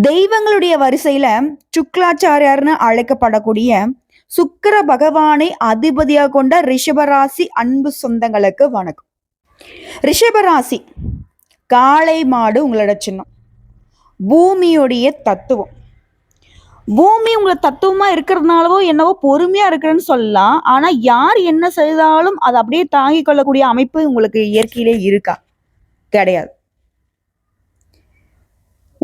தெய்வங்களுடைய வரிசையில சுக்லாச்சாரியார்னு அழைக்கப்படக்கூடிய சுக்கிர பகவானை அதிபதியாக கொண்ட ரிஷபராசி அன்பு சொந்தங்களுக்கு வணக்கம். ரிஷபராசி காளை மாடு உங்களோட சின்னம். பூமியுடைய தத்துவம். பூமி உங்களை தத்துவமா இருக்கிறதுனாலவோ என்னவோ பொறுமையா இருக்கிறேன்னு சொல்லலாம். ஆனா யார் என்ன செய்தாலும் அதை அப்படியே தாங்கிக் கொள்ளக்கூடிய அமைப்பு உங்களுக்கு இயற்கையிலே இருக்கா? கிடையாது.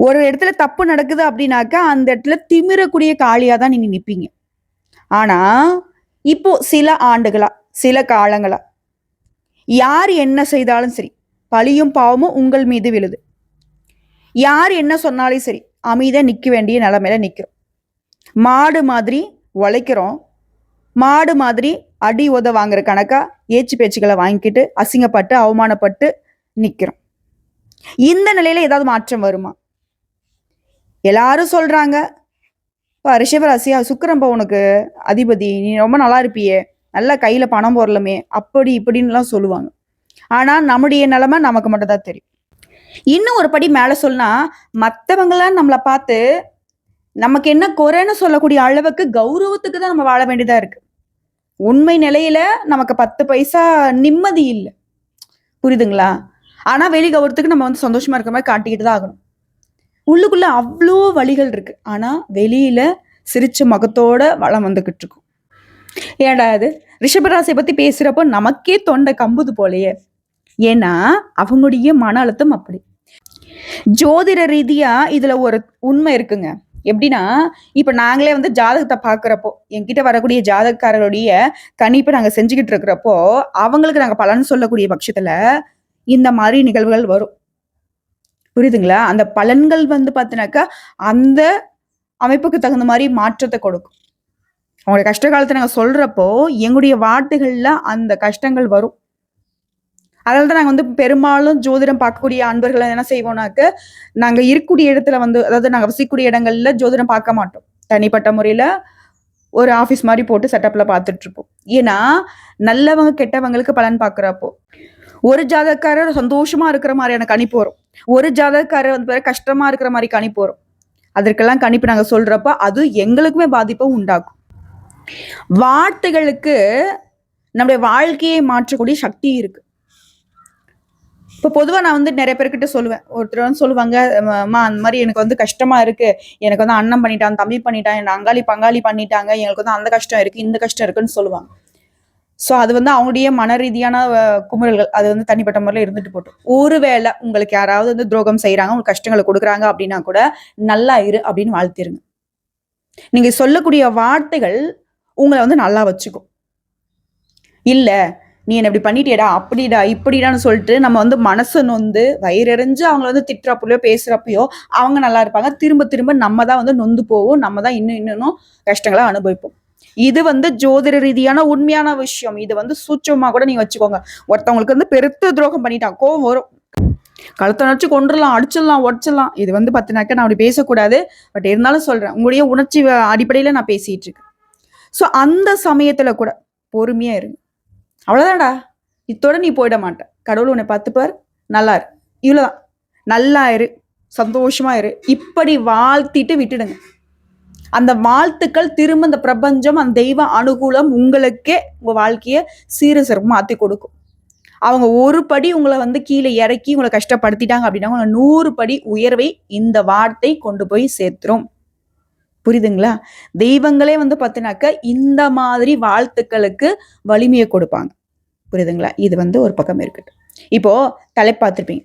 ஒரு இடத்துல தப்பு நடக்குது அப்படின்னாக்கா அந்த இடத்துல திமிரக்கூடிய காளியாக தான் நீங்கள் நிற்பீங்க ஆனால் இப்போ சில ஆண்டுகளா சில காலங்களா யார் என்ன செய்தாலும் சரி பழியும் பாவமும் உங்கள் மீது விழுது. யார் என்ன சொன்னாலும் சரி அமைதியாக நிற்க வேண்டிய நிலமையில நிற்கிறோம் மாடு மாதிரி உழைக்கிறோம். மாடு மாதிரி அடி உத வாங்குற கணக்கா ஏச்சு பேச்சுக்களை வாங்கிக்கிட்டு அசிங்கப்பட்டு அவமானப்பட்டு நிற்கிறோம் இந்த நிலையில ஏதாவது மாற்றம் வருமா? எல்லாரும் சொல்றாங்க. இப்போ ரிஷபராசியா சுக்கரம்பா உனக்கு அதிபதி. நீ ரொம்ப நல்லா இருப்பியே. நல்லா கையில பணம் போடலமே. அப்படி இப்படின்லாம் சொல்லுவாங்க. ஆனா நம்முடைய நிலைமை நமக்கு மட்டும் தான் தெரியும். இன்னும் ஒரு படி மேல சொன்னா மற்றவங்களாம் நம்மளை பார்த்து நமக்கு என்ன குறைன்னு சொல்லக்கூடிய அளவுக்கு கௌரவத்துக்கு தான் நம்ம வாழ வேண்டியதா இருக்கு. உண்மை நிலையில நமக்கு பத்து பைசா நிம்மதி இல்லை. புரியுதுங்களா? ஆனா வெளி கௌரவத்துக்கு நம்ம வந்து சந்தோஷமா இருக்கிற மாதிரி காட்டிக்கிட்டு தான் ஆகணும். உள்ளுக்குள்ள அவ்வளோ வழிகள் இருக்கு. ஆனால் வெளியில சிரிச்ச முகத்தோட வளம் வந்துகிட்டு இருக்கும். ஏடா இது? ரிஷபராசியை பத்தி பேசுறப்போ நமக்கே தொண்டை கம்புது போலயே. ஏன்னா அவங்களுடைய மன அழுத்தம் அப்படி. ஜோதிட ரீதியா இதுல ஒரு உண்மை இருக்குங்க. எப்படின்னா இப்ப நாங்களே வந்து ஜாதகத்தை பாக்குறப்போ என்கிட்ட வரக்கூடிய ஜாதகக்காரர்களுடைய கணிப்பை நாங்க செஞ்சுக்கிட்டு இருக்கிறப்போ அவங்களுக்கு நாங்க பலன் சொல்லக்கூடிய பட்சத்துல இந்த மாதிரி நிகழ்வுகள் வரும். புரியுதுங்களா? அந்த பலன்கள் வந்து பார்த்தினாக்கா அந்த அமைப்புக்கு தகுந்த மாதிரி மாற்றத்தை கொடுக்கும். அவங்களுடைய கஷ்ட காலத்தை நாங்கள் சொல்கிறப்போ எங்களுடைய வார்த்தைகளில் அந்த கஷ்டங்கள் வரும். அதனால தான் நாங்கள் வந்து பெரும்பாலும் ஜோதிடம் பார்க்கக்கூடிய அன்பர்கள் என்ன செய்வோம்னாக்க நாங்கள் இருக்கக்கூடிய இடத்துல வந்து அதாவது நாங்கள் வசிக்கக்கூடிய இடங்கள்ல ஜோதிடம் பார்க்க மாட்டோம். தனிப்பட்ட முறையில் ஒரு ஆஃபீஸ் மாதிரி போட்டு செட்டப்பில் பார்த்துட்ருப்போம் ஏன்னா நல்லவங்க கெட்டவங்களுக்கு பலன் பார்க்குறப்போ. ஒரு ஜாதகக்காரர் சந்தோஷமா இருக்கிற மாதிரியான கணிப்பு வரும். ஒரு ஜாதகக்காரர் வந்து பாரு கஷ்டமா இருக்கிற மாதிரி கணிப்பு வரும். அதற்கெல்லாம் கணிப்பு நாங்கள் சொல்றப்ப அது எங்களுக்குமே பாதிப்பை உண்டாக்கும். வார்த்தைகளுக்கு நம்முடைய வாழ்க்கையை மாற்றக்கூடிய சக்தி இருக்கு. இப்போ பொதுவாக நான் வந்து நிறைய பேர்கிட்ட சொல்லுவேன். ஒருத்தர் வந்து சொல்லுவாங்க அம்மா அந்த மாதிரி எனக்கு வந்து கஷ்டமா இருக்கு. எனக்கு வந்து அண்ணன் பண்ணிட்டான் தம்பி பண்ணிட்டான் என் அங்காளி பங்காளி பண்ணிட்டாங்க. எங்களுக்கு வந்து அந்த கஷ்டம் இருக்கு இந்த கஷ்டம் இருக்குன்னு சொல்லுவாங்க. ஸோ அது வந்து அவங்களுடைய மன ரீதியான குமுறல்கள். அது வந்து தனிப்பட்ட முறையில் இருந்துட்டு போட்டோம். ஒருவேளை உங்களுக்கு யாராவது வந்து துரோகம் செய்கிறாங்க உங்களுக்கு கஷ்டங்களை கொடுக்குறாங்க அப்படின்னா கூட நல்லா இரு அப்படின்னு வாழ்த்திருங்க. நீங்கள் சொல்லக்கூடிய வார்த்தைகள் உங்களை வந்து நல்லா வச்சுக்கும். இல்லை நீ என்ன இப்படி பண்ணிட்டியடா அப்படிடா இப்படிடான்னு சொல்லிட்டு நம்ம வந்து மனசு நொந்து வயிறறிஞ்சு அவங்கள வந்து திட்டுறப்பலையோ பேசுகிறப்பையோ அவங்க நல்லா இருப்பாங்க. திரும்ப திரும்ப நம்ம தான் வந்து நொந்து போவோம் நம்ம தான் இன்னும் இன்னும் கஷ்டங்களை அனுபவிப்போம். இது வந்து ஜோதிட ரீதியான உண்மையான விஷயம். இது வந்து சூட்சமா கூட நீங்க வச்சுக்கோங்க. ஒருத்தவங்களுக்கு வந்து பெருத்த துரோகம் பண்ணிட்டான். கோவம் வரும். கழுத்தை நினச்சி கொண்டுடலாம் அடிச்சிடலாம் உடச்சிடலாம். இது வந்து பத்தினாக்க நான் அப்படி பேசக்கூடாது. பட் இருந்தாலும் சொல்றேன் உங்களுடைய உணர்ச்சி அடிப்படையில நான் பேசிட்டு இருக்கேன். ஸோ அந்த சமயத்துல கூட பொறுமையா இருங்க. அவ்வளவுதான்டா. இத்தோட நீ போயிட மாட்ட. கடவுள் உன்னை பார்த்துப்பார். நல்லா இரு. இவ்வளோதான் நல்லா இரு. சந்தோஷமா இரு. இப்படி வாழ்த்திட்டு விட்டுடுங்க. அந்த வாழ்த்துக்கள் திரும்ப இந்த பிரபஞ்சம் அந்த தெய்வ அனுகூலம் உங்களுக்கே உங்க வாழ்க்கைய சீர சிறப்பு மாத்தி கொடுக்கும். அவங்க ஒரு படி உங்களை வந்து கீழே இறக்கி உங்களை கஷ்டப்படுத்திட்டாங்க அப்படின்னா உங்களை நூறு படி உயர்வை இந்த வார்த்தை கொண்டு போய் சேர்த்துரும். புரியுதுங்களா? தெய்வங்களே வந்து பார்த்தினாக்க இந்த மாதிரி வாழ்த்துக்களுக்கு வலிமையை கொடுப்பாங்க. புரியுதுங்களா? இது வந்து ஒரு பக்கம் இருக்கட்டும். இப்போ தலைப்பாத்திருப்பீங்க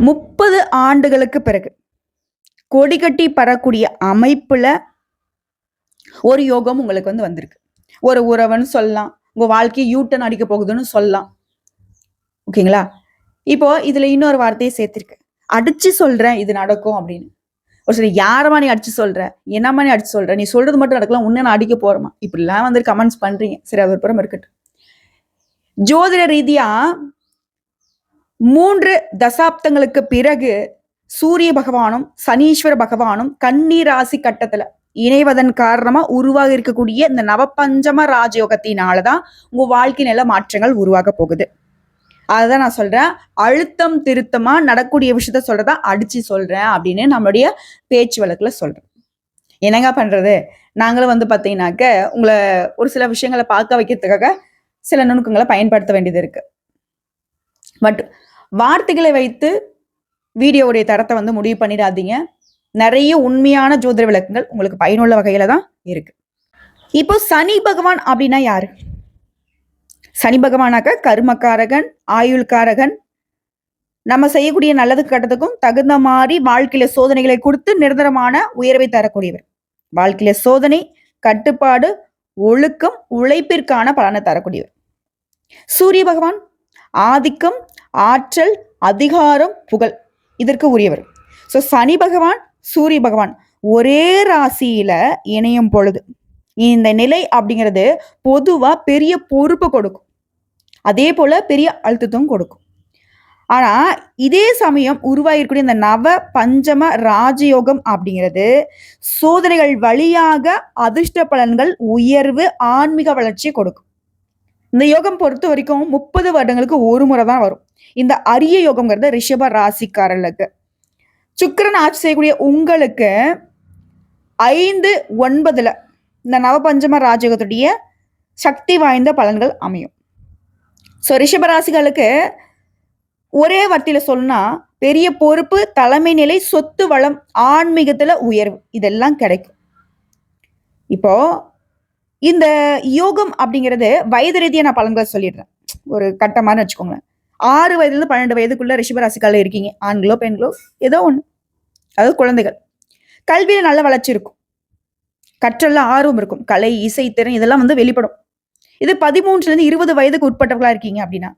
முப்பது ஆண்டுகளுக்கு பிறகு கொடிகட்டி பறக்கூடிய அமைப்புல ஒரு யோகம் உங்களுக்கு வந்து வந்திருக்கு. ஒரு உறவுன்னு சொல்லலாம். உங்க வாழ்க்கையை யூட்டன் அடிக்க போகுதுன்னு சொல்லலாம். ஓகேங்களா? இப்போ இதுல இன்னொரு வார்த்தையை சேர்த்திருக்கேன் அடிச்சு சொல்றேன் இது நடக்கும் அப்படின்னு. ஒரு சில யாரமா நீ அடிச்சு சொல்ற? என்னம்மா நீ அடிச்சு சொல்ற? நீ சொல்றது மட்டும் நடக்கலாம் உன்ன நான் அடிக்க போறேமா இப்படிலாம் வந்து கமெண்ட்ஸ் பண்றீங்க. சரி அது ஒரு புறம் இருக்கட்டும். ஜோதிட ரீதியா மூன்று தசாப்தங்களுக்கு பிறகு சூரிய பகவானும் சனீஸ்வர பகவானும் கண்ணீர் ராசி கட்டத்துல இணைவதன் காரணமா உருவாக இருக்கக்கூடிய இந்த நவபஞ்சம ராஜயோகத்தினாலதான் உங்க வாழ்க்கை நில மாற்றங்கள் உருவாக போகுது. அதுதான் நான் சொல்றேன். அழுத்தம் திருத்தமா நடக்கூடிய விஷயத்த சொல்றதா அடிச்சு சொல்றேன் அப்படின்னு நம்மளுடைய பேச்சு வழக்குல சொல்றேன் என்னங்க பண்றது? நாங்களும் வந்து பார்த்தீங்கன்னாக்க உங்களை ஒரு சில விஷயங்களை பார்க்க வைக்கிறதுக்காக சில நுணுக்கங்களை பயன்படுத்த வேண்டியது இருக்கு. பட் வார்த்தைகளை வைத்து வீடியோவுடைய தரத்தை வந்து முடிவு பண்ணிடாதீங்க. நிறைய உண்மையான ஜோதிட விளக்கங்கள் உங்களுக்கு பயனுள்ள வகையில தான் இருக்கு. இப்போ சனி பகவான் அப்படின்னா யாரு? சனி பகவானாக்க கர்மக்காரகன் ஆயுள்காரகன். நம்ம செய்யக்கூடிய நல்லது கட்டத்துக்கும் தகுந்த மாதிரி வாழ்க்கையில சோதனைகளை கொடுத்து நிரந்தரமான உயர்வை தரக்கூடியவர். வாழ்க்கையில சோதனை கட்டுப்பாடு ஒழுக்கம் உழைப்பிற்கான பலனை தரக்கூடியவர். சூரிய பகவான் ஆதிக்கம் ஆற்றல் அதிகாரம் புகழ். இதற்கு உரியவர். ஸோ சனி பகவான் சூரிய பகவான் ஒரே ராசியில இணையும் பொழுது இந்த நிலை அப்படிங்கிறது பொதுவா பெரிய பொறுப்பை கொடுக்கும். அதே போல பெரிய அழுத்தத்தும் கொடுக்கும். ஆனா இதே சமயம் உருவாகிருக்கூடிய இந்த நவ பஞ்சம ராஜயோகம் அப்படிங்கிறது சோதனைகள் வழியாக அதிர்ஷ்ட பலன்கள் உயர்வு ஆன்மீக வளர்ச்சி கொடுக்கும். இந்த யோகம் பொறுத்த வரைக்கும் முப்பது வருடங்களுக்கு ஒரு முறை தான் வரும். இந்த அரிய யோகம்ங்கிறது ரிஷப ராசிக்காரர்களுக்கு. சுக்கரன் ஆட்சி செய்யக்கூடிய உங்களுக்கு ஐந்து ஒன்பதுல இந்த நவபஞ்சம ராஜயோகத்துடைய சக்தி வாய்ந்த பலன்கள் அமையும். ஸோ ரிஷபராசிகளுக்கு ஒரே வார்த்தையில சொன்னா பெரிய பொறுப்பு தலைமை நிலை சொத்து வளம் ஆன்மீகத்துல உயர்வு இதெல்லாம் கிடைக்கும். இப்போ இந்த யோகம் அப்படிங்கிறது வயது ரீதியான பலன்களை சொல்லிடுறேன். ஒரு கட்டமான வச்சுக்கோங்களேன். ஆறு வயதுலேருந்து பன்னெண்டு வயதுக்குள்ள ரிஷபராசிக்கால இருக்கீங்க. ஆண்களோ பெண்களோ ஏதோ ஒன்று அதாவது குழந்தைகள். கல்வியில் நல்ல வளர்ச்சி இருக்கும். கற்றல்ல ஆர்வம் இருக்கும். கலை இசை திறன் இதெல்லாம் வந்து வெளிப்படும். இது பதிமூன்றுலேருந்து இருபது வயதுக்கு உட்பட்டவர்களா இருக்கீங்க அப்படின்னா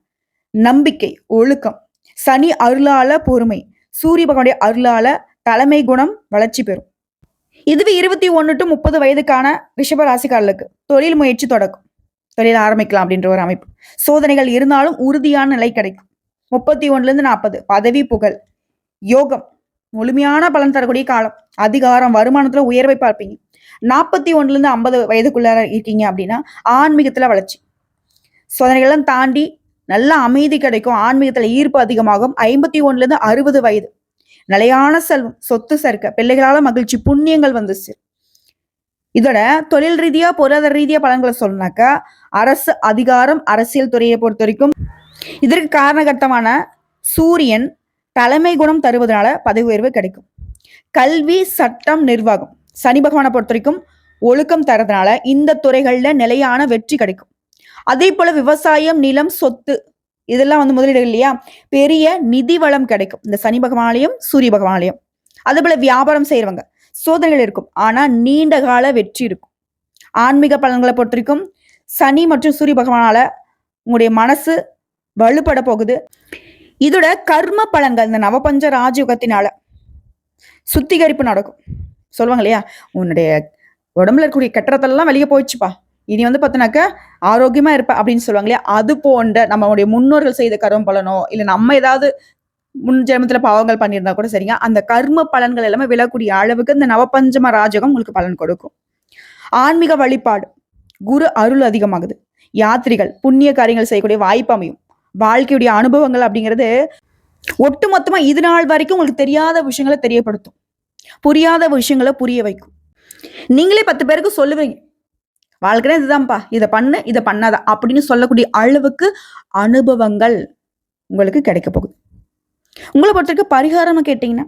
நம்பிக்கை ஒழுக்கம் சனி அருளால பொறுமை சூரிய பகவானுடைய அருளால தலைமை குணம் வளர்ச்சி பெறும். இதுவே இருபத்தி ஒன்று டு முப்பது வயதுக்கான ரிஷப ராசிக்காரர்களுக்கு தொழில் முயற்சி தொடக்கும். தொழில் ஆரம்பிக்கலாம் அப்படின்ற ஒரு அமைப்பு. சோதனைகள் இருந்தாலும் உறுதியான நிலை கிடைக்கும். முப்பத்தி ஒன்றுலேருந்து இருந்து நாற்பது பதவி புகழ் யோகம் முழுமையான பலன் தரக்கூடிய காலம் அதிகாரம் வருமானத்துல உயர்வை பார்ப்பீங்க. நாற்பத்தி ஒன்றுலேருந்து ஐம்பது வயதுக்குள்ளார இருக்கீங்க அப்படின்னா ஆன்மீகத்துல வளர்ச்சி. சோதனைகள்லாம் தாண்டி நல்ல அமைதி கிடைக்கும். ஆன்மீகத்துல ஈர்ப்பு அதிகமாகும். ஐம்பத்தி ஒன்றுலேருந்து இருந்து அறுபது வயது. நிலையான செல்வம் சொத்து சேர்க்க பிள்ளைகளால மகிழ்ச்சி புண்ணியங்கள் வந்து சேரும். இதோட தொழில் ரீதியா பொருளாதார ரீதியா பலன்களை சொல்லனாக்கா அரசு அதிகாரம் அரசியல் துறையை பொறுத்த வரைக்கும் இதற்கு காரணகர்த்தமான சூரியன் தலைமை குணம் தருவதனால பதவி உயர்வு கிடைக்கும். கல்வி சட்டம் நிர்வாகம் சனி பகவானை பொறுத்த வரைக்கும் ஒழுக்கம் தரதுனால இந்த துறைகள்ல நிலையான வெற்றி கிடைக்கும். அதே போல விவசாயம் நிலம் சொத்து இதெல்லாம் வந்து முதலீடு இல்லையா? பெரிய நிதி வளம் கிடைக்கும். இந்த சனி பகவானாலையும் சூரிய பகவானாலையும். அதே போல வியாபாரம் செய்யறவங்க சோதனைகள் இருக்கும். ஆனால் நீண்ட கால வெற்றி இருக்கும். ஆன்மீக பலன்களை பொறுத்திருக்கும். சனி மற்றும் சூரிய பகவானால உங்களுடைய மனசு வலுப்பட போகுது. இதோட கர்ம பலன்கள் இந்த நவபஞ்ச ராஜயுகத்தினால சுத்திகரிப்பு நடக்கும். சொல்லுவாங்க இல்லையா? உன்னுடைய உடம்புல இருக்கக்கூடிய கெட்டதெல்லாம் வெளியே போயிடுச்சுப்பா. இனி வந்து பார்த்தோன்னாக்கா ஆரோக்கியமா இருப்ப அப்படின்னு சொல்லுவாங்க இல்லையா? அது போன்ற நம்மளுடைய முன்னோர்கள் செய்த கர்ம பலனோ இல்லை நம்ம ஏதாவது முன் ஜென்மத்தில் பாவங்கள் பண்ணியிருந்தா கூட சரிங்க. அந்த கர்ம பலன்கள் எல்லாமே விழக்கூடிய அளவுக்கு இந்த நவபஞ்சம ராஜகம் உங்களுக்கு பலன் கொடுக்கும். ஆன்மீக வழிபாடு குரு அருள் அதிகமாகுது. யாத்திரைகள் புண்ணிய காரியங்கள் செய்யக்கூடிய வாய்ப்பு அமையும். வாழ்க்கையுடைய அனுபவங்கள் அப்படிங்கிறது ஒட்டுமொத்தமா இது நாள் வரைக்கும் உங்களுக்கு தெரியாத விஷயங்களை தெரியப்படுத்தும். புரியாத விஷயங்களை புரிய வைக்கும். நீங்களே பத்து பேருக்கு சொல்லுவீங்க. வாழ்க்கைனா இதுதான்ப்பா இதை பண்ணு இதை பண்ணாத அப்படின்னு சொல்லக்கூடிய அளவுக்கு அனுபவங்கள் உங்களுக்கு கிடைக்க போகுது. உங்களை பொறுத்தவரைக்கும் பரிகாரம்னு கேட்டீங்கன்னா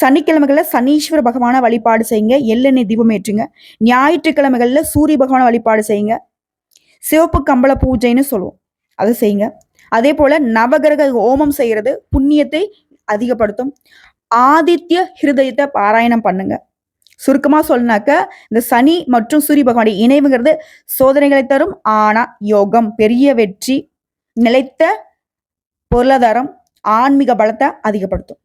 சனிக்கிழமைகளில் சனீஸ்வர பகவான வழிபாடு செய்யுங்க. எள்ளெண்ணெய் தீபம் ஏற்றுங்க. ஞாயிற்றுக்கிழமைகளில் சூரிய பகவான வழிபாடு செய்யுங்க. சிவப்பு கம்பள பூஜைன்னு சொல்லுவோம். அதை செய்யுங்க. அதே போல நவகிரக ஹோமம் செய்கிறது புண்ணியத்தை அதிகப்படுத்தும். ஆதித்ய ஹிருதயத்தை பாராயணம் பண்ணுங்க. சுருக்கமாக சொல்லினாக்க இந்த சனி மற்றும் சூரிய பகவானுடைய இணைவுங்கிறது சோதனைகளை தரும். ஆனா யோகம் பெரிய வெற்றி நிலைத்த பொருளாதாரம் ஆன்மீக பலத்தை அதிகப்படுத்தும்.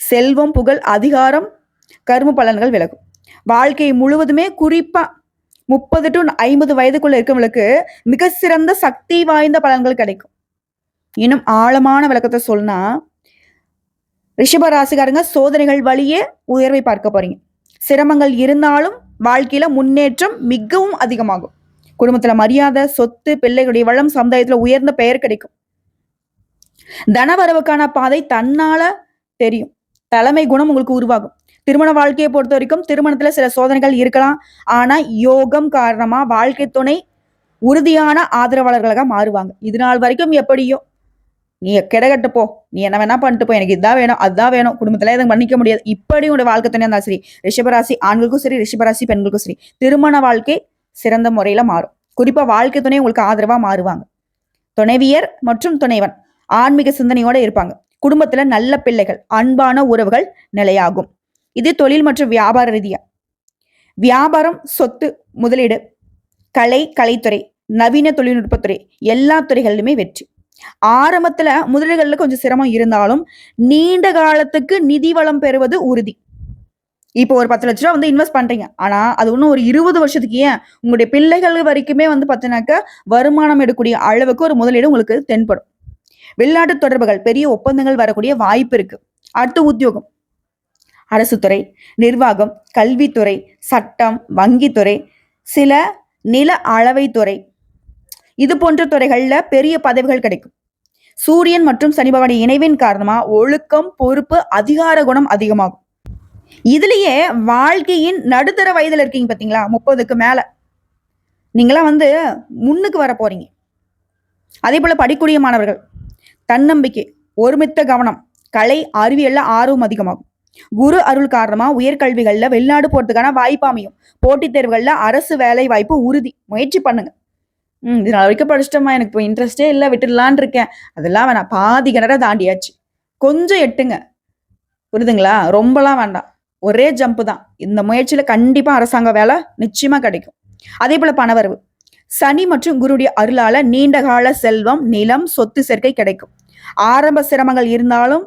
செல்வம் புகழ் அதிகாரம் கரும பலன்கள் விலகும். வாழ்க்கை முழுவதுமே குறிப்பா முப்பது டு ஐம்பது வயதுக்குள்ள இருக்கவங்களுக்கு மிக சிறந்த சக்தி வாய்ந்த பலன்கள் கிடைக்கும். இன்னும் ஆழமான விளக்கத்தை சொன்னா ரிஷப ராசிக்காரங்க சோதனைகள் வழியே உயர்வை பார்க்க போறீங்க. சிரமங்கள் இருந்தாலும் வாழ்க்கையில முன்னேற்றம் மிகவும் அதிகமாகும். குடும்பத்துல மரியாதை சொத்து பிள்ளைகளுடைய வளம் சமுதாயத்துல உயர்ந்த பெயர் கிடைக்கும். தனவரவுக்கான பாதை தன்னால தெரியும். தலைமை குணம் உங்களுக்கு உருவாகும். திருமண வாழ்க்கையை பொறுத்த வரைக்கும் திருமணத்துல சில சோதனைகள் இருக்கலாம். ஆனா யோகம் காரணமா வாழ்க்கை துணை உறுதியான ஆதரவாளர்களாக மாறுவாங்க. இது நாள் வரைக்கும் எப்படியோ நீ கிடகட்டு போ. நீ என்ன வேணா பண்ணிட்டு போ. எனக்கு இதான் வேணும் அதுதான் வேணும். குடும்பத்துல எதுவும் பண்ணிக்க முடியாது. இப்படி உங்களோட வாழ்க்கை துணையாக இருந்தாலும் சரி ரிஷபராசி ஆண்களுக்கும் சரி ரிஷபராசி பெண்களுக்கும் சரி திருமண வாழ்க்கை சிறந்த முறையில மாறும். குறிப்பா வாழ்க்கை துணை உங்களுக்கு ஆதரவா மாறுவாங்க. துணைவியர் மற்றும் துணைவன். ஆன்மீக சிந்தனையோட இருப்பாங்க. குடும்பத்துல நல்ல பிள்ளைகள் அன்பான உறவுகள் நிலையாகும். இது தொழில் மற்றும் வியாபார ரீதியா. வியாபாரம் சொத்து முதலீடு கலை கலைத்துறை நவீன தொழில்நுட்பத்துறை எல்லா துறைகளிலுமே வெற்றி. ஆரம்பத்துல முதலீடுகள்ல கொஞ்சம் சிரமம் இருந்தாலும் நீண்ட காலத்துக்கு நிதி வளம் பெறுவது உறுதி. இப்போ ஒரு பத்து லட்ச ரூபா வந்து இன்வெஸ்ட் பண்றீங்க. ஆனா அது இன்னும் ஒரு இருபது வருஷத்துக்கு ஏன் உங்களுடைய பிள்ளைகள் வரைக்குமே வந்து பார்த்தீங்கன்னாக்கா வருமானம் எடுக்கக்கூடிய அளவுக்கு ஒரு முதலீடு உங்களுக்கு தென்படும். வெளிநாட்டு தொடர்புகள் பெரிய ஒப்பந்தங்கள் வரக்கூடிய வாய்ப்பு இருக்கு. அடுத்த உத்தியோகம். அரசு துறை நிர்வாகம் கல்வித்துறை சட்டம் வங்கித்துறை சில நில அளவைத்துறை இது போன்ற துறைகள்ல பெரிய பதவிகள் கிடைக்கும். சூரியன் மற்றும் சனி பகவான் இணைவின் காரணமா ஒழுக்கம் பொறுப்பு அதிகார குணம் அதிகமாகும். இதுலயே வாழ்க்கையின் நடுத்தர வயதுல இருக்கீங்க பாத்தீங்களா? முப்பதுக்கு மேல. நீங்களாம் வந்து முன்னுக்கு வர போறீங்க. அதே போல படிக்கூடிய மாணவர்கள். தன்னம்பிக்கை ஒருமித்த கவனம் கலை அறிவியல்ல ஆர்வம் அதிகமாகும். குரு அருள் காரணமா உயர்கல்விகள்ல வெளிநாடு போறதுக்கான வாய்ப்பு அமையும். போட்டித் தேர்வுகள்ல அரசு வேலை வாய்ப்பு உறுதி. முயற்சி பண்ணுங்க. ம் இது நான் வரைக்கும் படிச்சிட்டோமா எனக்கு இப்போ இன்ட்ரெஸ்டே இல்லை. விட்டுடலான் இருக்கேன். அதெல்லாம் வேணாம். பாதி கிணற தாண்டியாச்சு. கொஞ்சம் எட்டுங்க. புரியுதுங்களா ரொம்பலாம் வேண்டாம். ஒரே ஜம்ப் தான். இந்த முயற்சியில கண்டிப்பா அரசாங்க வேலை நிச்சயமா கிடைக்கும். அதே போல பணவரவு. சனி மற்றும் குருடைய அருளால நீண்ட கால செல்வம் நிலம் சொத்து சேர்க்கை கிடைக்கும். ஆரம்ப சிரமங்கள் இருந்தாலும்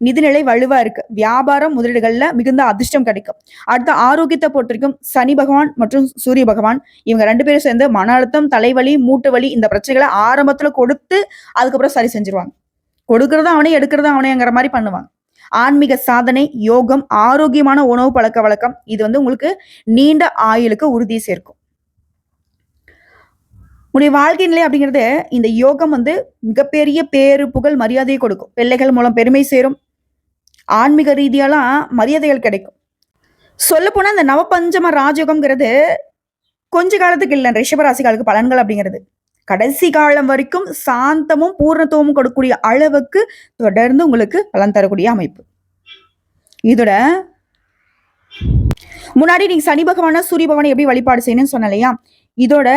நிதிநிலை வலுவா இருக்கு. வியாபாரம் முதலீடுகள்ல மிகுந்த அதிர்ஷ்டம் கிடைக்கும். அடுத்த ஆரோக்கியத்தை பொறுத்தவரைக்கும் சனி பகவான் மற்றும் சூரிய பகவான் இவங்க ரெண்டு பேரும் சேர்ந்து மன அழுத்தம் தலைவலி மூட்டு வலி இந்த பிரச்சனைகளை ஆரம்பத்துல கொடுத்து அதுக்கப்புறம் சரி செஞ்சிருவாங்க. கொடுக்கறதும் அவனே எடுக்கிறதும் அவனேங்கிற மாதிரி பண்ணுவாங்க. ஆன்மீக சாதனை யோகம் ஆரோக்கியமான உணவு பழக்க வழக்கம் இது வந்து உங்களுக்கு நீண்ட ஆயுளுக்கு உறுதி சேர்க்கும். உடைய வாழ்க்கை நிலை அப்படிங்கிறது இந்த யோகம் வந்து மிகப்பெரிய பேரு புகழ் மரியாதையை கொடுக்கும். பிள்ளைகள் மூலம் பெருமை சேரும். ஆன்மீக ரீதியாலாம் மரியாதைகள் கிடைக்கும். சொல்லப்போனால் இந்த நவபஞ்சம ராஜயோகம்ங்கிறது கொஞ்ச காலத்துக்கு இல்லை ரிஷபராசிகளுக்கு பலன்கள் அப்படிங்கிறது. கடைசி காலம் வரைக்கும் சாந்தமும் பூர்ணத்துவமும் கொடுக்கக்கூடிய அளவுக்கு தொடர்ந்து உங்களுக்கு பலன் தரக்கூடிய அமைப்பு. இதோட முன்னாடி நீங்க சனி பகவான சூரிய பகவானை எப்படி வழிபாடு செய்யணும்னு சொன்ன இல்லையா? இதோட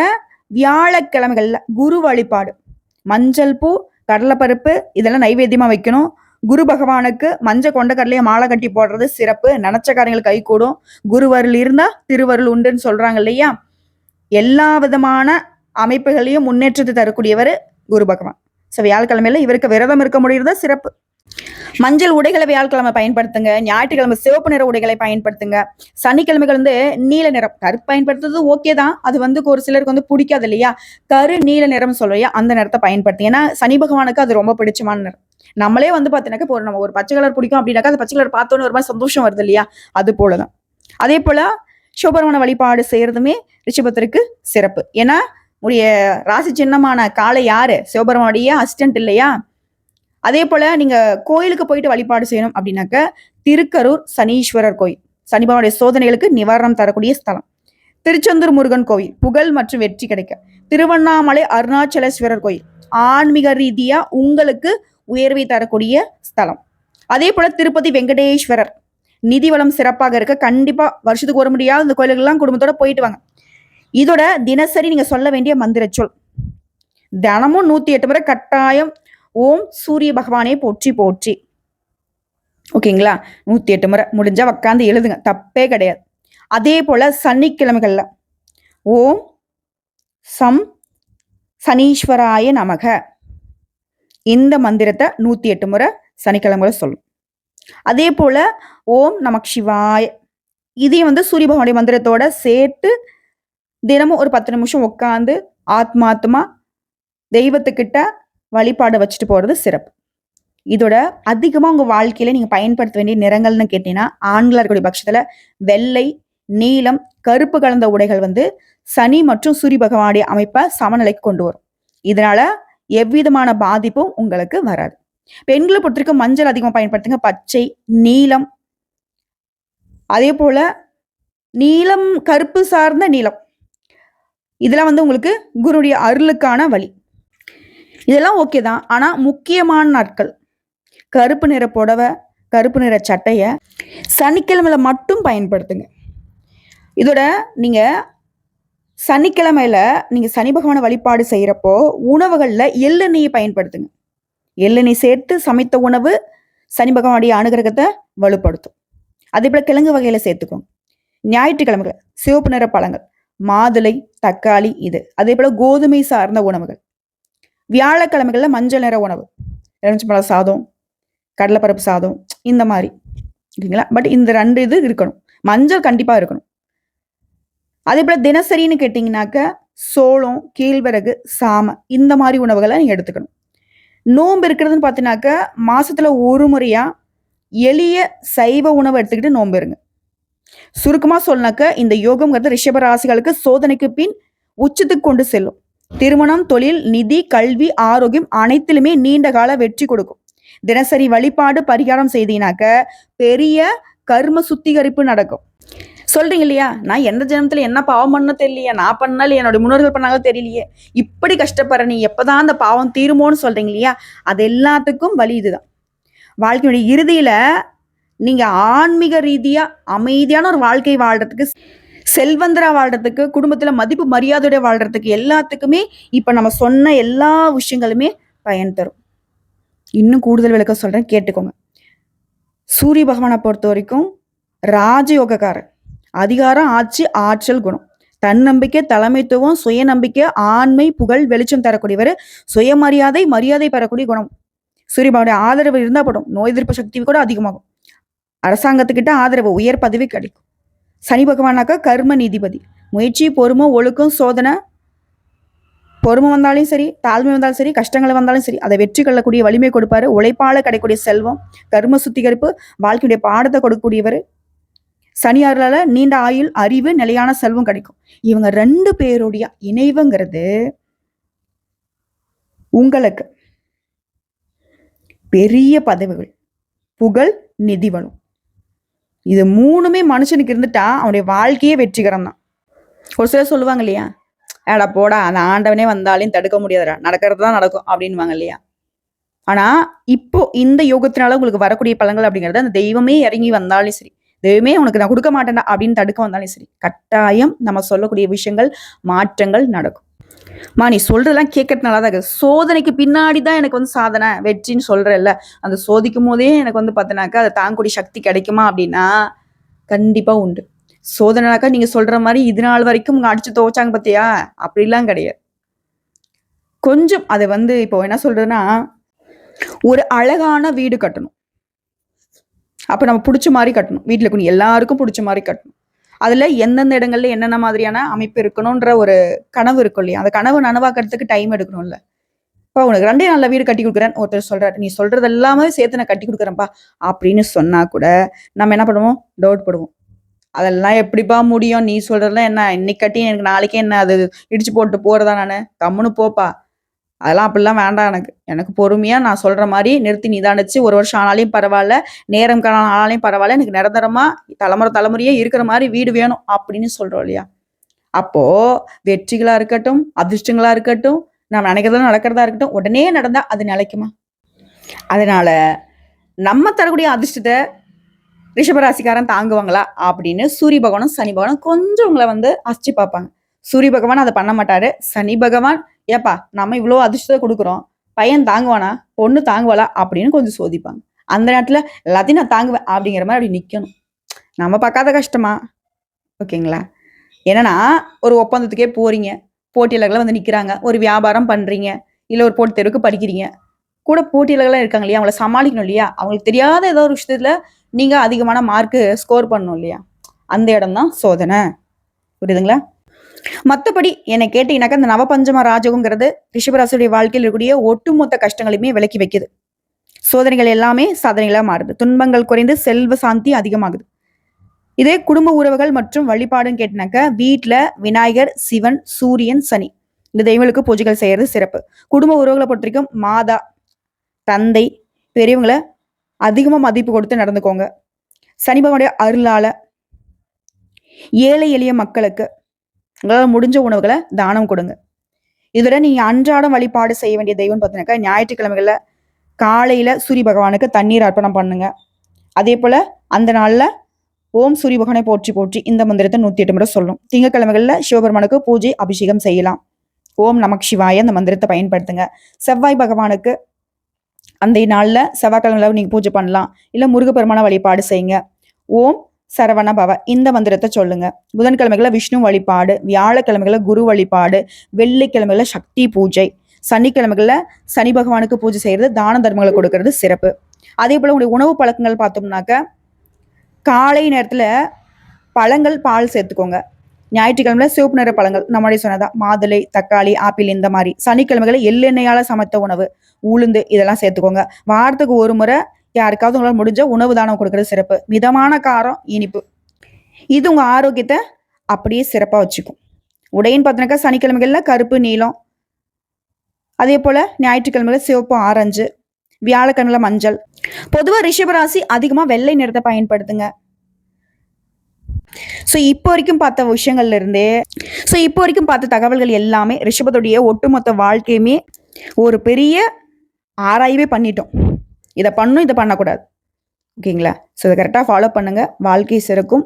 வியாழக்கிழமைகள்ல குரு வழிபாடு. மஞ்சள் பூ கடலைப்பருப்பு இதெல்லாம் நைவேத்தியமா வைக்கணும். குரு பகவானுக்கு மஞ்ச கொண்ட கடலையை மாலை கட்டி போடுறது சிறப்பு. நினச்சக்காரங்களுக்கு காரியங்கள் கை கூடும். குருவருள் இருந்தா திருவருள் உண்டுன்னு சொல்றாங்க இல்லையா? எல்லா விதமான அமைப்புகளையும் முன்னேற்றத்தை தரக்கூடியவர் குரு பகவான். ஸோ வியாழக்கிழமையில இவருக்கு விரதம் இருக்க முடியறதா சிறப்பு. மஞ்சள் உடைகளை வியாழக்கிழமை பயன்படுத்துங்க. ஞாயிற்றுக்கிழமை சிவப்பு நிற உடைகளை பயன்படுத்துங்க. சனிக்கிழமைகள் வந்து நீல நிறம். கருப்பு பயன்படுத்துறது ஓகே தான். அது வந்து ஒரு சிலருக்கு வந்து பிடிக்காது இல்லையா? கரு நீல நிறம் சொல்லையா அந்த நிறத்தை பயன்படுத்தி ஏன்னா சனி பகவானுக்கு அது ரொம்ப பிடிச்சமான நிறம். நம்மளே வந்து பார்த்தீங்கன்னாக்கா இப்போ ஒரு நம்ம ஒரு பச்சை கலர் பிடிக்கும் அப்படின்னாக்கா அந்த பச்சை கலர் பார்த்தோன்னு ஒரு மாதிரி சந்தோஷம் வருது இல்லையா? அது போலதான். அதே போல சிவபெருமான வழிபாடு செய்யறதுமே ரிஷபத்திற்கு சிறப்பு. ஏன்னா உடைய ராசி சின்னமான காலை யாரு? சிவபெருமானுடைய அசிஸ்டன்ட் இல்லையா? அதே போல நீங்க கோயிலுக்கு போயிட்டு வழிபாடு செய்யணும் அப்படின்னாக்க திருக்கரூர் சனீஸ்வரர் கோயில். சனிபாவுடைய சோதனைகளுக்கு நிவாரணம் தரக்கூடிய ஸ்தலம். திருச்செந்தூர் முருகன் கோயில் புகழ் மற்றும் வெற்றி கிடைக்க. திருவண்ணாமலை அருணாச்சலேஸ்வரர் கோயில் ஆன்மீக ரீதியா உங்களுக்கு உயர்வை தரக்கூடிய ஸ்தலம். அதே போல திருப்பதி வெங்கடேஸ்வரர் நிதி வளம் சிறப்பாக இருக்க கண்டிப்பா வருஷத்துக்கு ஒரு முடியாத இந்த கோயிலுக்கெல்லாம் குடும்பத்தோட போயிட்டு வாங்க. இதோட தினசரி நீங்க சொல்ல வேண்டிய மந்திர சொல். தினமும் நூத்தி எட்டு முறை கட்டாயம் ஓம் சூரிய பகவானே போற்றி போற்றி. ஓகேங்களா? நூற்றி எட்டு முறை முடிஞ்சால் உக்காந்து எழுதுங்க. தப்பே கிடையாது. அதே போல் சனிக்கிழமைகளில். ஓம் சம் சனீஸ்வராய நமக. இந்த மந்திரத்தை நூற்றி எட்டு முறை சனிக்கிழமைகளை சொல்லும். அதே போல் ஓம் நமக் சிவாய. இதையும் வந்து சூரிய பகவானுடைய மந்திரத்தோட சேர்த்து தினமும் ஒரு பத்து நிமிஷம் உட்காந்து ஆத்மாத்மா தெய்வத்துக்கிட்ட வழிபாடு வச்சுட்டு போகிறது சிறப்பு. இதோட அதிகமாக உங்கள் வாழ்க்கையில் நீங்கள் பயன்படுத்த வேண்டிய நிறங்கள்னு கேட்டீங்கன்னா ஆண்களாக இருக்கக்கூடிய பட்சத்தில் வெள்ளை நீலம் கருப்பு கலந்த உடைகள் வந்து சனி மற்றும் சூரிய பகவானுடைய அமைப்பை சமநிலைக்கு கொண்டு வரும். இதனால எவ்விதமான பாதிப்பும் உங்களுக்கு வராது. பெண்களை பொறுத்த வரைக்கும் மஞ்சள் அதிகமாக பயன்படுத்துங்க. பச்சை நீலம். அதே போல நீலம் கருப்பு சார்ந்த நீளம் இதெல்லாம் வந்து உங்களுக்கு குருடைய அருளுக்கான வழி. இதெல்லாம் ஓகே தான். ஆனால் முக்கியமான நாட்கள். கருப்பு நிற புடவை கருப்பு நிற சட்டையை சனிக்கிழமையில் மட்டும் பயன்படுத்துங்க. இதோட நீங்கள் சனிக்கிழமையில் நீங்கள் சனி பகவானை வழிபாடு செய்கிறப்போ உணவுகளில் எள்ளெண்ணெயை பயன்படுத்துங்க. எள்ளெண்ணெய் சேர்த்து சமைத்த உணவு சனி பகவானுடைய அனுகிரகத்தை வலுப்படுத்தும். அதே போல் கிழங்கு வகையில் சேர்த்துக்கோங்க. ஞாயிற்றுக்கிழமைகள் சிவப்பு நிற பழங்கள். மாதுளை தக்காளி இது. அதே போல் கோதுமை சார்ந்த உணவுகள். வியாழக்கிழமைகளில் மஞ்சள் நிற உணவு. எலுமிச்சம்பழம் சாதம் கடலைப்பருப்பு சாதம் இந்த மாதிரி. ஓகேங்களா? பட் இந்த ரெண்டு இது இருக்கணும். மஞ்சள் கண்டிப்பாக இருக்கணும். அதே போல் தினசரின்னு கேட்டிங்கனாக்க சோளம் கேழ்வரகு சாமை இந்த மாதிரி உணவுகளை நீங்கள் எடுத்துக்கணும். நோன்பு இருக்கிறதுன்னு பார்த்தீங்கன்னாக்க மாதத்தில் ஒரு முறையாக எளிய சைவ உணவு எடுத்துக்கிட்டு நோன்பு இருங்க. சுருக்கமாக சொன்னாக்க இந்த யோகம்ங்கிறது ரிஷபராசிகளுக்கு சோதனைக்கு பின் உச்சத்துக்கு கொண்டு செல்லும். திருமணம் தொழில் நிதி கல்வி ஆரோக்கியம் அனைத்திலுமே நீண்ட கால வெற்றி கொடுக்கும். தினசரி வழிபாடு பரிகாரம் செய்தீங்கனாக்க பெரிய கர்ம சுத்திகரிப்பு நடக்கும். சொல்றீங்க இல்லையா? நான் எந்த ஜென்மத்துல என்ன பாவம் பண்ண தெரியலையா நான் பண்ணல என்னோட முன்னோர்கள் பண்ணாங்க தெரியலையே. இப்படி கஷ்டப்படுற நீ எப்பதான் அந்த பாவம் தீருமோன்னு சொல்றீங்க இல்லையா? அது எல்லாத்துக்கும் வழி இதுதான். வாழ்க்கையுடைய இறுதியில நீங்க ஆன்மீக ரீதியா அமைதியான ஒரு வாழ்க்கை வாழ்றதுக்கு செல்வந்தரா வாழ்றதுக்கு குடும்பத்துல மதிப்பு மரியாதையோட வாழ்றதுக்கு எல்லாத்துக்குமே இப்ப நம்ம சொன்ன எல்லா விஷயங்களுமே பயன் தரும். இன்னும் கூடுதல் விளக்கம் சொல்றேன் கேட்டுக்கோங்க. சூரிய பகவானை பொறுத்த வரைக்கும் ராஜயோகக்காரன் அதிகாரம் ஆட்சி ஆற்றல் குணம். தன்னம்பிக்கை தலைமைத்துவம் சுயநம்பிக்கை ஆண்மை புகழ் வெளிச்சம் தரக்கூடியவர். சுயமரியாதை மரியாதை பெறக்கூடிய குணம். சூரியபாவுடைய ஆதரவு இருந்தால் படும் நோய் எதிர்ப்பு சக்தி கூட அதிகமாகும். அரசாங்கத்துக்கிட்ட ஆதரவு உயர் பதவி கிடைக்கும். சனி பகவானாக்கா கர்ம நீதிபதி. முயற்சி பொறுமை ஒழுக்கம் சோதனை. பொறுமை வந்தாலும் சரி தாழ்மை வந்தாலும் சரி கஷ்டங்கள் வந்தாலும் சரி அதை வெற்றி கொள்ளக்கூடிய வலிமை கொடுப்பாரு. உழைப்பால கிடைக்கக்கூடிய செல்வம் கர்ம சுத்திகரிப்பு வாழ்க்கையுடைய பாடத்தை கொடுக்கக்கூடியவர். சனியாரால நீண்ட ஆயுள் அறிவு நிலையான செல்வம் கிடைக்கும். இவங்க ரெண்டு பேருடைய இணைவுங்கிறது உங்களுக்கு பெரிய பதவிகள் புகழ் நிதி வளம் இது மூணுமே மனுஷனுக்கு இருந்துட்டா அவனுடைய வாழ்க்கையே வெற்றிகரம் தான் ஒரு சிலர் சொல்லுவாங்க இல்லையா? ஏடா போடா அந்த ஆண்டவனே வந்தாலையும் தடுக்க முடியாதுடா நடக்கிறது தான் நடக்கும் அப்படின்வாங்க இல்லையா? ஆனா இப்போ இந்த யோகத்தினால உங்களுக்கு வரக்கூடிய பலன்கள் அப்படிங்கிறது அந்த தெய்வமே இறங்கி வந்தாலும் சரி தெய்வமே உனக்கு நான் கொடுக்க மாட்டேன்டா அப்படின்னு தடுக்க வந்தாலும் சரி கட்டாயம் நம்ம சொல்லக்கூடிய விஷயங்கள் மாற்றங்கள் நடக்கும். மா நீ சொல்றதெல்லாம் கேட்கறதுனால தான் இருக்குது சோதனைக்கு பின்னாடி தான் எனக்கு வந்து சாதனை வெற்றின்னு சொல்றேல்ல அந்த சோதிக்கும் போதே எனக்கு வந்து பார்த்தீங்கன்னாக்கா அதை தாங்கக்கூடிய சக்தி கிடைக்குமா அப்படின்னா கண்டிப்பா உண்டு. சோதனைனாக்கா நீங்க சொல்ற மாதிரி இது நாள் வரைக்கும் உங்க அடிச்சு துவைச்சாங்க பார்த்தியா அப்படிலாம் கிடையாது. கொஞ்சம் அதை வந்து இப்போ என்ன சொல்றதுன்னா ஒரு அழகான வீடு கட்டணும். அப்போ நம்ம பிடிச்ச மாதிரி கட்டணும். வீட்டில் இருக்கணும் எல்லாருக்கும் பிடிச்ச மாதிரி கட்டணும். அதில் எந்தெந்த இடங்கள்ல என்னென்ன மாதிரியான அமைப்பு இருக்கணுன்ற ஒரு கனவு இருக்கும் இல்லையா? அந்த கனவு நனவாக்கிறதுக்கு டைம் எடுக்கணும்ல. இப்போ உனக்கு ரெண்டே நல்ல வீடு கட்டி கொடுக்குறேன் ஒருத்தர் சொல்கிறார் நீ சொல்கிறது எல்லாமே சேர்த்து நான் கட்டி கொடுக்குறேன்ப்பா அப்படின்னு சொன்னால் கூட நம்ம என்ன பண்ணுவோம்? டவுட் போடுவோம். அதெல்லாம் எப்படிப்பா முடியும்? நீ சொல்கிறதுலாம் என்ன? இன்னைக்கு கட்டி எனக்கு நாளைக்கே என்ன அது? இடிச்சு போட்டு போகிறதா நான்? கம்முன்னு போப்பா. அதெல்லாம் அப்படிலாம் வேண்டாம் எனக்கு. எனக்கு பொறுமையாக நான் சொல்கிற மாதிரி நிறுத்தி நிதானிச்சு ஒரு வருஷம் ஆனாலையும் பரவாயில்ல நேரம் காலம் ஆனாலையும் பரவாயில்ல எனக்கு நிரந்தரமாக தலைமுறை தலைமுறையே இருக்கிற மாதிரி வீடு வேணும் அப்படின்னு சொல்கிறோம் இல்லையா? அப்போது வெற்றிகளாக இருக்கட்டும் அதிர்ஷ்டங்களாக இருக்கட்டும் நம்ம நினைக்கிறதும் நடக்கிறதா இருக்கட்டும் உடனே நடந்தால் அது நிலைக்குமா? அதனால் நம்ம தரக்கூடிய அதிர்ஷ்டத்தை ரிஷபராசிக்காரன் தாங்குவாங்களா அப்படின்னு சூரிய பகவானும் சனி பகவானும் கொஞ்சம் உங்களை வந்து அசிச்சு பார்ப்பாங்க. சூரிய பகவான் அதை பண்ண மாட்டாரு. சனி பகவான் ஏப்பா நம்ம இவ்வளோ அதிர்ஷ்டத்தை கொடுக்குறோம். பையன் தாங்குவானா? பொண்ணு தாங்குவாளா? அப்படின்னு கொஞ்சம் சோதிப்பாங்க. அந்த நேரத்தில் எல்லாத்தையும் நான் தாங்குவேன் அப்படிங்கிற மாதிரி அப்படி நிற்கணும் நம்ம பார்க்காத கஷ்டமா? ஓகேங்களா? என்னன்னா ஒரு ஒப்பந்தத்துக்கே போறீங்க. போட்டியாளர்கள் வந்து நிற்கிறாங்க ஒரு வியாபாரம் பண்ணுறீங்க இல்லை ஒரு போட்டி தெருவுக்கு படிக்கிறீங்க. கூட போட்டியாளர்கள்லாம் இருக்காங்க இல்லையா? அவங்கள சமாளிக்கணும் இல்லையா? அவங்களுக்கு தெரியாத ஏதோ ஒரு விஷயத்தில் நீங்கள் அதிகமான மார்க்கு ஸ்கோர் பண்ணணும் இல்லையா? அந்த இடம் தான் சோதனை. புரியுதுங்களா? மற்றபடி என்னை கேட்டீங்கன்னாக்கா இந்த நவபஞ்சம ராஜகங்கிறது ரிஷபராசியுடைய வாழ்க்கையில் இருக்கக்கூடிய ஒட்டுமொத்த கஷ்டங்களையுமே விலக்கி வைக்குது. சோதனைகள் எல்லாமே சாதனைகளாக மாறுது. துன்பங்கள் குறைந்து செல்வ சாந்தி அதிகமாகுது. இதே குடும்ப உறவுகள் மற்றும் வழிபாடுன்னு கேட்டினாக்க வீட்டில் விநாயகர் சிவன் சூரியன் சனி. இந்த தெய்வங்களுக்கு பூஜைகள் செய்யறது சிறப்பு. குடும்ப உறவுகளை பொறுத்த வரைக்கும் மாதா தந்தை பெரியவங்களை அதிகமாக மதிப்பு கொடுத்து நடந்துக்கோங்க. சனி பகவானுடைய அருளால் ஏழை எளிய மக்களுக்கு உங்களால் முடிஞ்ச உணவுகளை தானம் கொடுங்க. இதோட நீங்கள் அன்றாடம் வழிபாடு செய்ய வேண்டிய தெய்வம்னு பார்த்தீங்கன்னாக்கா ஞாயிற்றுக்கிழமைகளில் காலையில் சூரிய பகவானுக்கு தண்ணீர் அர்ப்பணம் பண்ணுங்க. அதே போல் அந்த நாளில் ஓம் சூரிய பகவானை போற்றி போற்றி இந்த மந்திரத்தை நூற்றி எட்டு முறை சொல்லும். திங்கக்கிழமைகளில் சிவபெருமானுக்கு பூஜை அபிஷேகம் செய்யலாம். ஓம் நமக் சிவாய அந்த மந்திரத்தை பயன்படுத்துங்க. செவ்வாய் பகவானுக்கு அந்த நாளில் செவ்வாய்க்கிழமையில் நீங்கள் பூஜை பண்ணலாம். இல்லை முருகப்பெருமான வழிபாடு செய்யுங்க. ஓம் சரவண பவ இந்த மந்திரத்தை சொல்லுங்க. புதன்கிழமைகளை விஷ்ணு வழிபாடு வியாழக்கிழமைகளை குரு வழிபாடு வெள்ளிக்கிழமைகளை சக்தி பூஜை சனிக்கிழமைகளில் சனி பகவானுக்கு பூஜை செய்கிறது தான தர்மங்களை கொடுக்கறது சிறப்பு. அதே போல் உங்களுடைய உணவு பழக்கங்கள் பார்த்தோம்னாக்க காலை நேரத்தில் பழங்கள் பால் சேர்த்துக்கோங்க. ஞாயிற்றுக்கிழமையில சிவப்பு நிற பழங்கள் நம்மளே சொன்னதா மாதுளை தக்காளி ஆப்பிள் இந்த மாதிரி. சனிக்கிழமைகளை எள்ளெண்ணெயால் சமைத்த உணவு உளுந்து இதெல்லாம் சேர்த்துக்கோங்க. வாரத்துக்கு ஒரு முறை யாருக்காவது உங்களால் முடிஞ்ச உணவு தானம் கொடுக்கறது சிறப்பு. மிதமான காரம் இனிப்பு. இது உங்கள் ஆரோக்கியத்தை அப்படியே சிறப்பாக வச்சுக்கும். உடையின்னு பார்த்தீங்கன்னாக்கா சனிக்கிழமைகளில் கருப்பு நீளம் அதே போல் ஞாயிற்றுக்கிழமையில் சிவப்பு ஆரஞ்சு வியாழக்கிழமையில மஞ்சள். பொதுவாக ரிஷபராசி அதிகமாக வெள்ளை நிறத்தை பயன்படுத்துங்க. ஸோ இப்போ வரைக்கும் பார்த்த விஷயங்கள்ல இருந்தே ஸோ இப்போ வரைக்கும் பார்த்த தகவல்கள் எல்லாமே ரிஷபத்துடைய ஒட்டுமொத்த வாழ்க்கையுமே ஒரு பெரிய ஆராய்வே பண்ணிட்டோம். இதை பண்ணும் இதை பண்ணக்கூடாது. ஓகேங்களா? ஸோ இதை கரெக்டாக ஃபாலோ பண்ணுங்கள் வாழ்க்கை சிறக்கும்.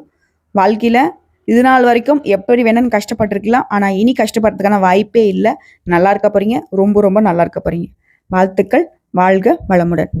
வாழ்க்கையில் இது நாள் வரைக்கும் எப்படி வேணும்னு கஷ்டப்பட்டிருக்கலாம். ஆனால் இனி கஷ்டப்படுறதுக்கான வாய்ப்பே இல்லை. நல்லா இருக்க போகிறீங்க ரொம்ப ரொம்ப நல்லா இருக்க போகிறீங்க வாழ்த்துக்கள். வாழ்க வளமுடன்.